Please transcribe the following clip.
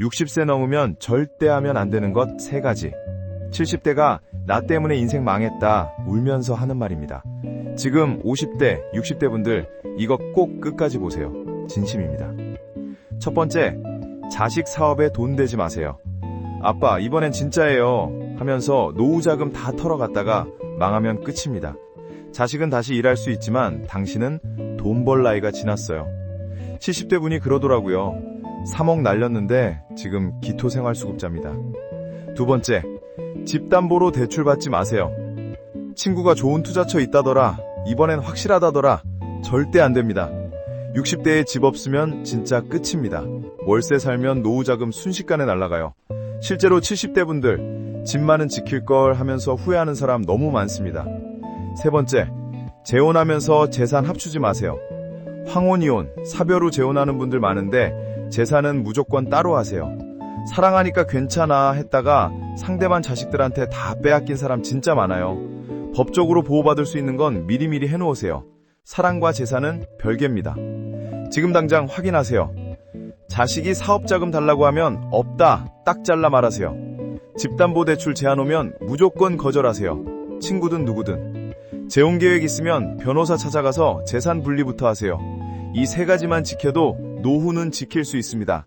60세 넘으면 절대 하면 안 되는 것세 가지. 70대가 나 때문에 인생 망했다 울면서 하는 말입니다. 지금 50대, 60대 분들 이거 꼭 끝까지 보세요. 진심입니다. 첫 번째, 자식 사업에 돈 대지 마세요. 아빠, 이번엔 진짜예요. 하면서 노후 자금 다 털어갔다가 망하면 끝입니다. 자식은 다시 일할 수 있지만 당신은 돈 벌 나이가 지났어요. 70대 분이 그러더라고요. 3억 날렸는데 지금 기토생활수급자입니다. 두 번째, 집담보로 대출 받지 마세요. 친구가 좋은 투자처 있다더라. 이번엔 확실하다더라. 절대 안 됩니다. 60대에 집 없으면 진짜 끝입니다. 월세 살면 노후 자금 순식간에 날아가요. 실제로 70대 분들 집만은 지킬 걸 하면서 후회하는 사람 너무 많습니다. 세 번째, 재혼하면서 재산 합치지 마세요. 황혼이혼, 사별 후 재혼하는 분들 많은데 재산은 무조건 따로 하세요. 사랑하니까 괜찮아 했다가 상대방 자식들한테 다 빼앗긴 사람 진짜 많아요. 법적으로 보호받을 수 있는 건 미리미리 해놓으세요. 사랑과 재산은 별개입니다. 지금 당장 확인하세요. 자식이 사업자금 달라고 하면 없다, 딱 잘라 말하세요. 집담보대출 제안 오면 무조건 거절하세요. 친구든 누구든. 재혼 계획 있으면 변호사 찾아가서 재산 분리부터 하세요. 이 세 가지만 지켜도 노후는 지킬 수 있습니다.